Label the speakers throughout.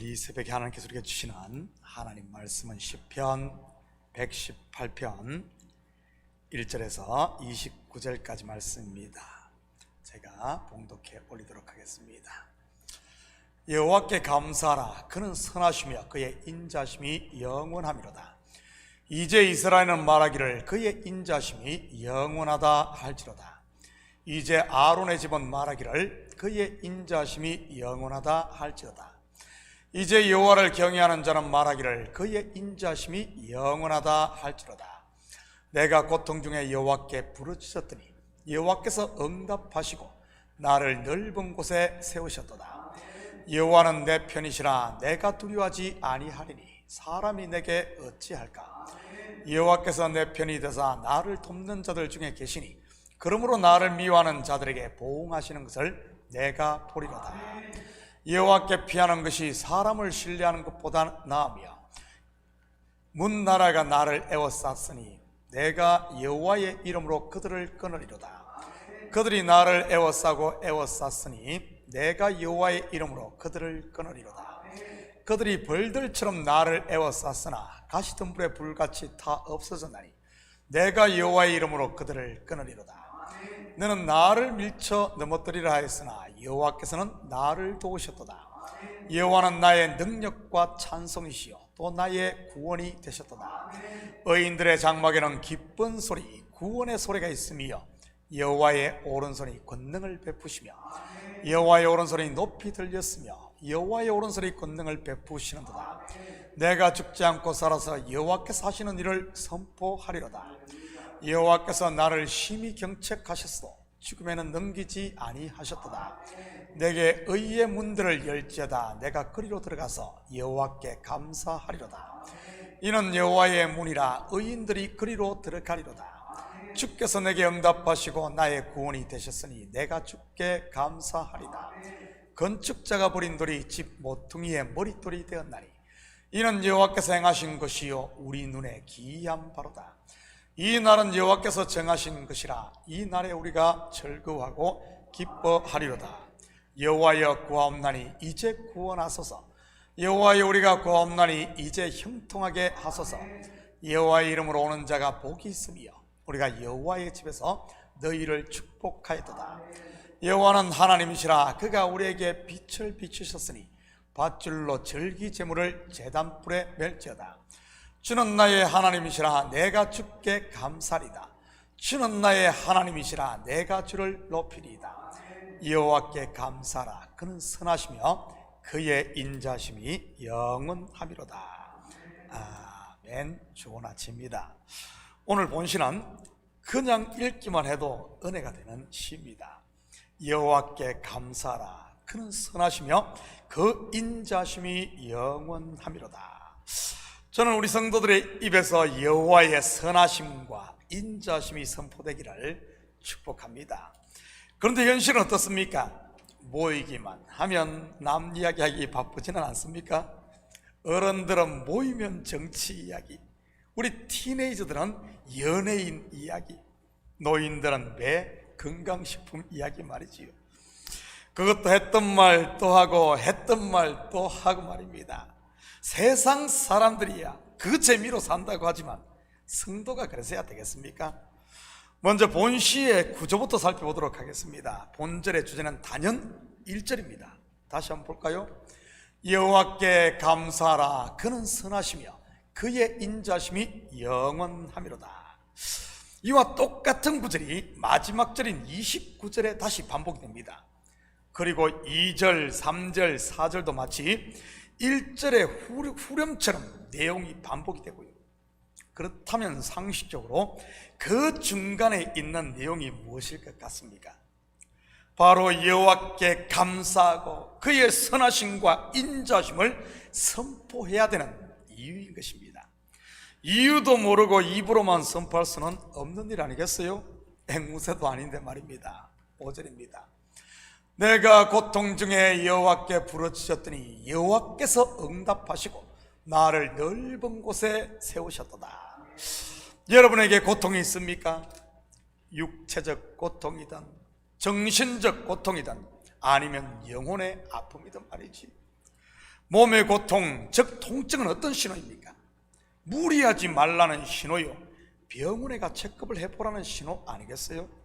Speaker 1: 오늘 이 새벽에 하나님께서 우리에게 주시는 하나님 말씀은 시편 118편 1절에서 29절까지 말씀입니다. 제가 봉독해 올리도록 하겠습니다. 여호와께 감사하라 그는 선하시며 그의 인자심이 영원함이로다. 이제 이스라엘은 말하기를 그의 인자심이 영원하다 할지로다. 이제 아론의 집은 말하기를 그의 인자심이 영원하다 할지로다. 이제 여호와를 경외하는 자는 말하기를 그의 인자심이 영원하다 할지로다. 내가 고통 중에 여호와께 부르짖었더니 여호와께서 응답하시고 나를 넓은 곳에 세우셨도다. 여호와는 내 편이시라 내가 두려워하지 아니하리니 사람이 내게 어찌할까? 여호와께서 내 편이 되사 나를 돕는 자들 중에 계시니 그러므로 나를 미워하는 자들에게 보응하시는 것을 내가 보리로다. 여호와께 피하는 것이 사람을 신뢰하는 것보다 나으며 문 나라가 나를 애워쌌으니 내가 여호와의 이름으로 그들을 끊으리로다. 그들이 나를 애워싸고 애워쌌으니 내가 여호와의 이름으로 그들을 끊으리로다. 그들이 벌들처럼 나를 애워쌌으나 가시덤불에 불같이 다 없어졌나니 내가 여호와의 이름으로 그들을 끊으리로다. 너는 나를 밀쳐 넘어뜨리라 하였으나 여호와께서는 나를 도우셨도다. 여호와는 나의 능력과 찬송이시요 또 나의 구원이 되셨도다. 의인들의 장막에는 기쁜 소리, 구원의 소리가 있으며 여호와의 오른손이 권능을 베푸시며 여호와의 오른손이 높이 들렸으며 여호와의 오른손이 권능을 베푸시는도다. 내가 죽지 않고 살아서 여호와께서 하시는 일을 선포하리로다. 여호와께서 나를 심히 경책하셨어 죽음에는 넘기지 아니하셨도다. 내게 의의 문들을 열지어다. 내가 그리로 들어가서 여호와께 감사하리로다. 이는 여호와의 문이라 의인들이 그리로 들어가리로다. 주께서 내게 응답하시고 나의 구원이 되셨으니 내가 주께 감사하리다. 건축자가 버린 돌이 집 모퉁이의 머릿돌이 되었나니 이는 여호와께서 행하신 것이요 우리 눈에 기이한 바로다. 이 날은 여호와께서 정하신 것이라 이 날에 우리가 즐거워하고 기뻐하리로다. 여호와여 구하옵나니 이제 구원하소서. 여호와여 우리가 구하옵나니 이제 형통하게 하소서. 여호와의 이름으로 오는 자가 복이 있으며 우리가 여호와의 집에서 너희를 축복하였도다. 여호와는 하나님이시라 그가 우리에게 빛을 비추셨으니 밧줄로 절기 제물을 제단불에 멜지어다. 주는 나의 하나님이시라 내가 주께 감사리다. 주는 나의 하나님이시라 내가 주를 높이리이다. 여호와께 감사라 그는 선하시며 그의 인자심이 영원함이로다. 아멘. 좋은 아침입니다. 오늘 본시는 그냥 읽기만 해도 은혜가 되는 시입니다. 여호와께 감사라 그는 선하시며 그 인자심이 영원함이로다. 저는 우리 성도들의 입에서 여호와의 선하심과 인자심이 선포되기를 축복합니다. 그런데 현실은 어떻습니까? 모이기만 하면 남 이야기하기 바쁘지는 않습니까? 어른들은 모이면 정치 이야기, 우리 티네이저들은 연예인 이야기, 노인들은 매 건강식품 이야기 말이지요. 그것도 했던 말 또 하고 했던 말 또 하고 말입니다. 세상 사람들이야 그 재미로 산다고 하지만 성도가 그래서야 되겠습니까? 먼저 본시의 구조부터 살펴보도록 하겠습니다. 본절의 주제는 단연 1절입니다. 다시 한번 볼까요? 여호와께 감사하라 그는 선하시며 그의 인자심이 영원함이로다. 이와 똑같은 구절이 마지막 절인 29절에 다시 반복됩니다. 그리고 2절, 3절, 4절도 마치 1절의 후렴처럼 내용이 반복이 되고요. 그렇다면 상식적으로 그 중간에 있는 내용이 무엇일 것 같습니까? 바로 여호와께 감사하고 그의 선하심과 인자심을 선포해야 되는 이유인 것입니다. 이유도 모르고 입으로만 선포할 수는 없는 일 아니겠어요? 앵무새도 아닌데 말입니다. 5절입니다. 내가 고통 중에 여호와께 부르짖었더니 여호와께서 응답하시고 나를 넓은 곳에 세우셨도다. 여러분에게 고통이 있습니까? 육체적 고통이든 정신적 고통이든 아니면 영혼의 아픔이든 말이지. 몸의 고통, 즉 통증은 어떤 신호입니까? 무리하지 말라는 신호요. 병원에 가 체크업을 해보라는 신호 아니겠어요?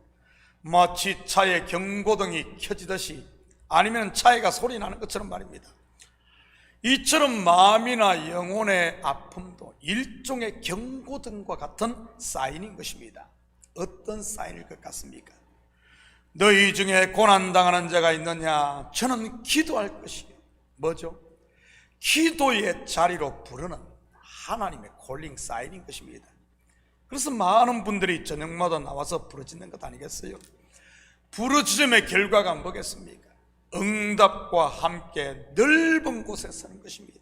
Speaker 1: 마치 차에 경고등이 켜지듯이 아니면 차에가 소리 나는 것처럼 말입니다. 이처럼 마음이나 영혼의 아픔도 일종의 경고등과 같은 사인인 것입니다. 어떤 사인일 것 같습니까? 너희 중에 고난당하는 자가 있느냐? 저는 기도할 것이요. 뭐죠? 기도의 자리로 부르는 하나님의 콜링 사인인 것입니다. 그래서 많은 분들이 저녁마다 나와서 부르짖는 것 아니겠어요? 부르짖음의 결과가 뭐겠습니까? 응답과 함께 넓은 곳에 서는 것입니다.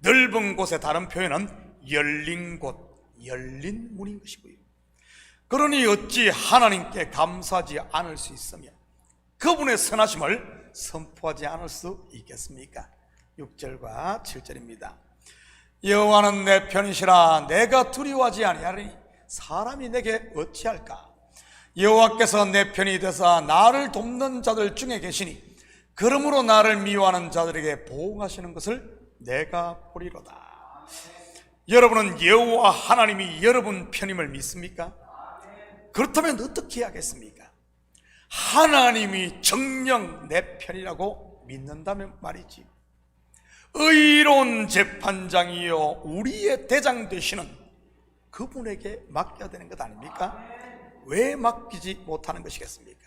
Speaker 1: 넓은 곳의 다른 표현은 열린 곳, 열린 문인 것이고요. 그러니 어찌 하나님께 감사하지 않을 수 있으며 그분의 선하심을 선포하지 않을 수 있겠습니까? 6절과 7절입니다. 여호와는 내 편이시라 내가 두려워하지 아니하리니 사람이 내게 어찌할까? 여호와께서 내 편이 되사 나를 돕는 자들 중에 계시니 그러므로 나를 미워하는 자들에게 보응하시는 것을 내가 보리로다. 여러분은 여호와 하나님이 여러분 편임을 믿습니까? 그렇다면 어떻게 해야겠습니까? 하나님이 정령 내 편이라고 믿는다면 말이지. 의로운 재판장이요 우리의 대장 되시는 그분에게 맡겨야 되는 것 아닙니까? 왜 맡기지 못하는 것이겠습니까?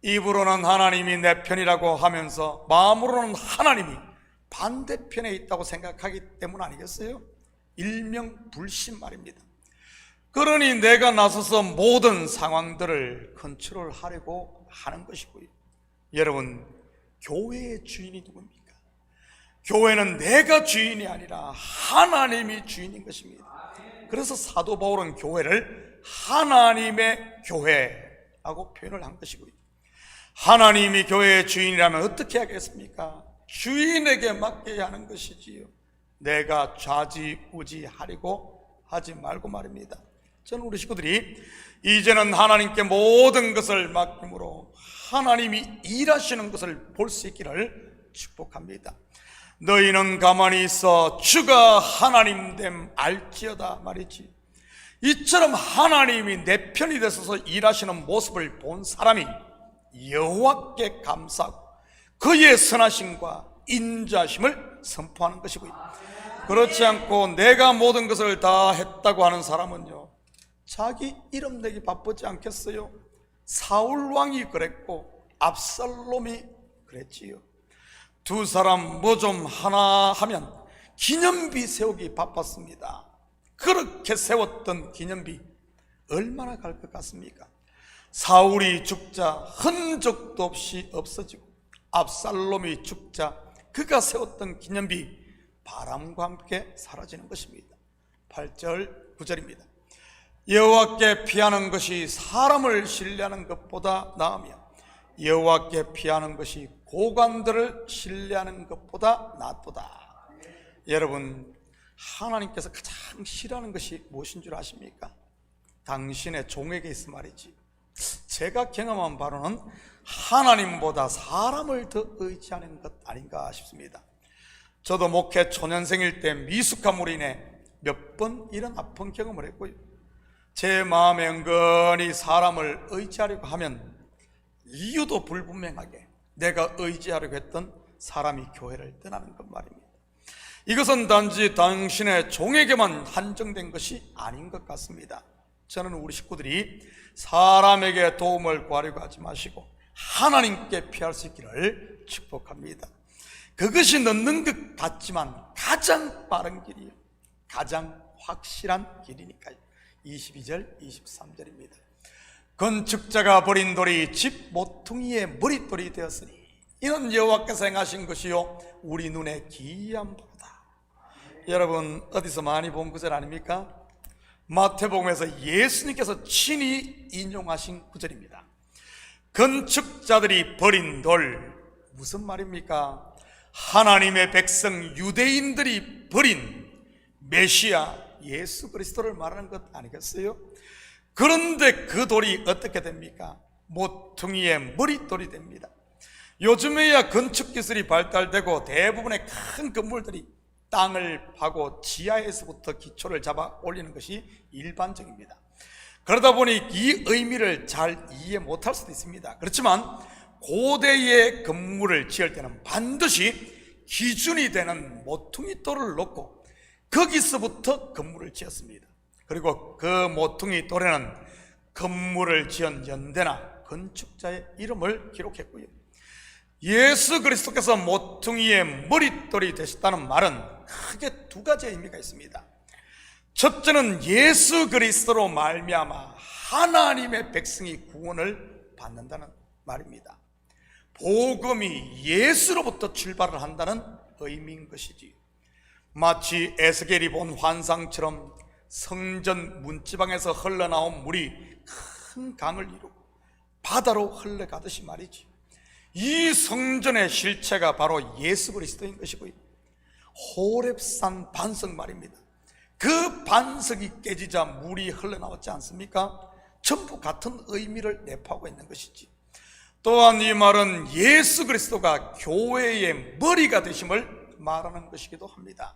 Speaker 1: 입으로는 하나님이 내 편이라고 하면서 마음으로는 하나님이 반대편에 있다고 생각하기 때문 아니겠어요? 일명 불신 말입니다. 그러니 내가 나서서 모든 상황들을 컨트롤하려고 하는 것이고요. 여러분, 교회의 주인이 누굽니까? 교회는 내가 주인이 아니라 하나님이 주인인 것입니다. 그래서 사도 바울은 교회를 하나님의 교회라고 표현을 한 것이고요. 하나님이 교회의 주인이라면 어떻게 하겠습니까? 주인에게 맡겨야 하는 것이지요. 내가 좌지우지하려고 하지 말고 말입니다. 저는 우리 식구들이 이제는 하나님께 모든 것을 맡김으로 하나님이 일하시는 것을 볼 수 있기를 축복합니다. 너희는 가만히 있어 주가 하나님 됨 알지어다 말이지. 이처럼 하나님이 내 편이 되셔서 일하시는 모습을 본 사람이 여호와께 감사하고 그의 선하심과 인자심을 선포하는 것이고요. 그렇지 않고 내가 모든 것을 다 했다고 하는 사람은요. 자기 이름 내기 바쁘지 않겠어요? 사울 왕이 그랬고 압살롬이 그랬지요. 두 사람 뭐 좀 하나 하면 기념비 세우기 바빴습니다. 그렇게 세웠던 기념비 얼마나 갈 것 같습니까? 사울이 죽자 흔적도 없이 없어지고 압살롬이 죽자 그가 세웠던 기념비 바람과 함께 사라지는 것입니다. 8절 9절입니다. 여호와께 피하는 것이 사람을 신뢰하는 것보다 나으며 여호와께 피하는 것이 고관들을 신뢰하는 것보다 낫도다. 여러분 하나님께서 가장 싫어하는 것이 무엇인 줄 아십니까? 당신의 종에게 있어 말이지. 제가 경험한 바로는 하나님보다 사람을 더 의지하는 것 아닌가 싶습니다. 저도 목회 초년생일 때 미숙함으로 인해 몇 번 이런 아픈 경험을 했고요. 제 마음에 은근히 사람을 의지하려고 하면 이유도 불분명하게 내가 의지하려고 했던 사람이 교회를 떠나는 것 말입니다. 이것은 단지 당신의 종에게만 한정된 것이 아닌 것 같습니다. 저는 우리 식구들이 사람에게 도움을 구하려고 하지 마시고 하나님께 피할 수 있기를 축복합니다. 그것이 넣는 것 같지만 가장 빠른 길이요. 가장 확실한 길이니까요. 22절, 23절입니다. 건축자가 버린 돌이 집 모퉁이의 머릿돌이 되었으니 이는 여호와께서 행하신 것이요 우리 눈에 기이한 바다. 여러분 어디서 많이 본 구절 아닙니까? 마태복음에서 예수님께서 친히 인용하신 구절입니다. 건축자들이 버린 돌 무슨 말입니까? 하나님의 백성 유대인들이 버린 메시아 예수 그리스도를 말하는 것 아니겠어요? 그런데 그 돌이 어떻게 됩니까? 모퉁이의 머릿돌이 됩니다. 요즘에야 건축 기술이 발달되고 대부분의 큰 건물들이 땅을 파고 지하에서부터 기초를 잡아 올리는 것이 일반적입니다. 그러다 보니 이 의미를 잘 이해 못할 수도 있습니다. 그렇지만 고대의 건물을 지을 때는 반드시 기준이 되는 모퉁이 돌을 놓고 거기서부터 건물을 지었습니다. 그리고 그 모퉁이 돌에는 건물을 지은 연대나 건축자의 이름을 기록했고요. 예수 그리스도께서 모퉁이의 머릿돌이 되셨다는 말은 크게 두 가지 의미가 있습니다. 첫째는 예수 그리스도로 말미암아 하나님의 백성이 구원을 받는다는 말입니다. 복음이 예수로부터 출발을 한다는 의미인 것이지. 마치 에스겔이 본 환상처럼 성전 문지방에서 흘러나온 물이 큰 강을 이루고 바다로 흘러가듯이 말이지. 이 성전의 실체가 바로 예수 그리스도인 것이고요. 호랩산 반석 말입니다. 그 반석이 깨지자 물이 흘러나왔지 않습니까? 전부 같은 의미를 내포하고 있는 것이지. 또한 이 말은 예수 그리스도가 교회의 머리가 되심을 말하는 것이기도 합니다.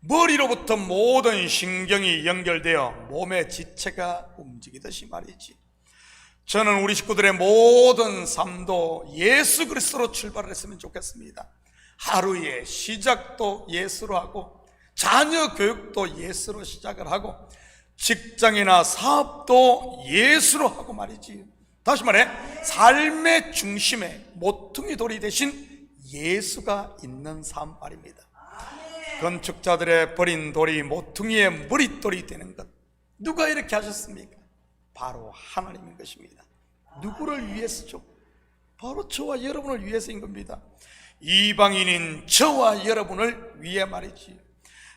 Speaker 1: 머리로부터 모든 신경이 연결되어 몸의 지체가 움직이듯이 말이지. 저는 우리 식구들의 모든 삶도 예수 그리스도로 출발을 했으면 좋겠습니다. 하루의 시작도 예수로 하고 자녀 교육도 예수로 시작을 하고 직장이나 사업도 예수로 하고 말이지. 다시 말해 삶의 중심에 모퉁이 돌이 대신 예수가 있는 삶 말입니다. 건축자들의 버린 돌이 모퉁이의 머릿돌이 되는 것 누가 이렇게 하셨습니까? 바로 하나님인 것입니다. 누구를 위해서죠? 바로 저와 여러분을 위해서인 겁니다. 이방인인 저와 여러분을 위해 말이지.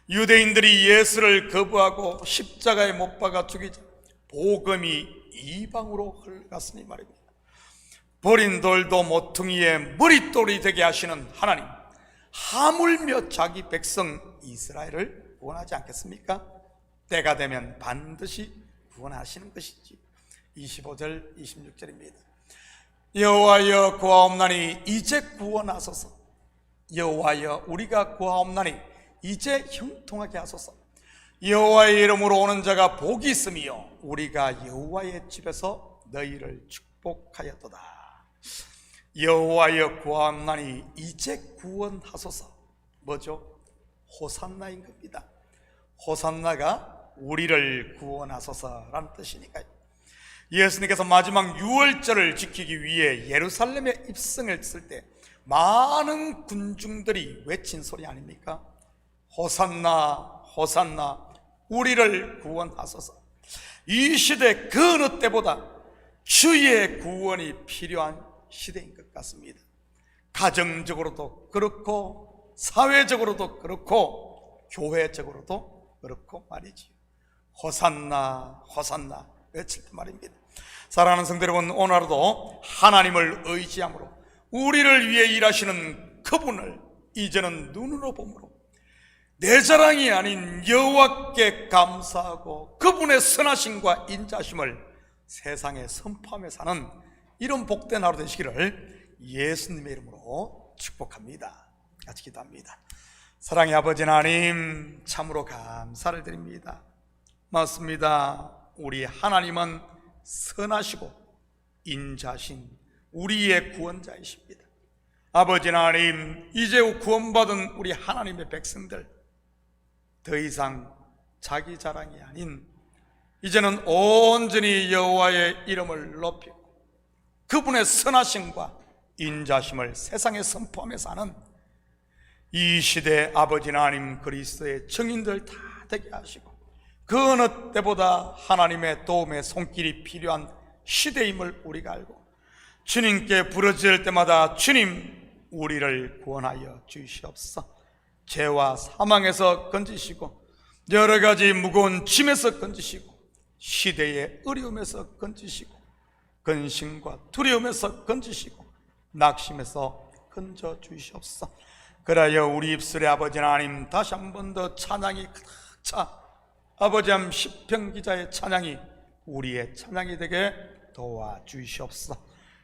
Speaker 1: 유대인들이 예수를 거부하고 십자가에 못 박아 죽이자 복음이 이방으로 흘러갔으니 말입니다. 버린 돌도 모퉁이의 머릿돌이 되게 하시는 하나님. 하물며 자기 백성 이스라엘을 구원하지 않겠습니까? 때가 되면 반드시 구원하시는 것이지. 25절, 26절입니다. 여호와여 구하옵나니 이제 구원하소서. 여호와여 우리가 구하옵나니 이제 형통하게 하소서. 여호와의 이름으로 오는 자가 복이 있으며 우리가 여호와의 집에서 너희를 축복하였도다. 여호와여 구하옵나니 이제 구원하소서. 뭐죠? 호산나인 겁니다. 호산나가 우리를 구원하소서라는 뜻이니까요. 예수님께서 마지막 유월절을 지키기 위해 예루살렘에 입성을 했을 때 많은 군중들이 외친 소리 아닙니까? 호산나, 호산나, 우리를 구원하소서. 이 시대 그 어느 때보다 주의 구원이 필요한 시대인 것 같습니다. 가정적으로도 그렇고, 사회적으로도 그렇고, 교회적으로도 그렇고 말이지요. 호산나, 호산나 외칠 때 말입니다. 사랑하는 성도 여러분, 오늘 하루도 하나님을 의지함으로 우리를 위해 일하시는 그분을 이제는 눈으로 보므로 내 자랑이 아닌 여호와께 감사하고 그분의 선하심과 인자심을 세상에 선포하며 사는 이런 복된 하루 되시기를 예수님의 이름으로 축복합니다. 같이 기도합니다. 사랑의 아버지 하나님 참으로 감사를 드립니다. 맞습니다. 우리 하나님은 선하시고 인자신 우리의 구원자이십니다. 아버지 하나님, 이제 구원받은 우리 하나님의 백성들 더 이상 자기 자랑이 아닌 이제는 온전히 여호와의 이름을 높이고 그분의 선하심과 인자심을 세상에 선포하며 사는 이 시대 아버지 하나님 그리스도의 증인들 다 되게 하시고 그 어느 때보다 하나님의 도움의 손길이 필요한 시대임을 우리가 알고 주님께 부르짖을 때마다 주님 우리를 구원하여 주시옵소서 죄와 사망에서 건지시고 여러 가지 무거운 짐에서 건지시고 시대의 어려움에서 건지시고 근심과 두려움에서 건지시고 낙심에서 건져 주시옵소서 그라여 우리 입술의 아버지 하나님 다시 한 번 더 찬양이 차 아버지 함 시편 기자의 찬양이 우리의 찬양이 되게 도와 주시옵소서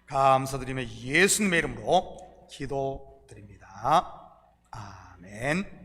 Speaker 1: 감사드리며 예수님의 이름으로 기도드립니다. 아멘.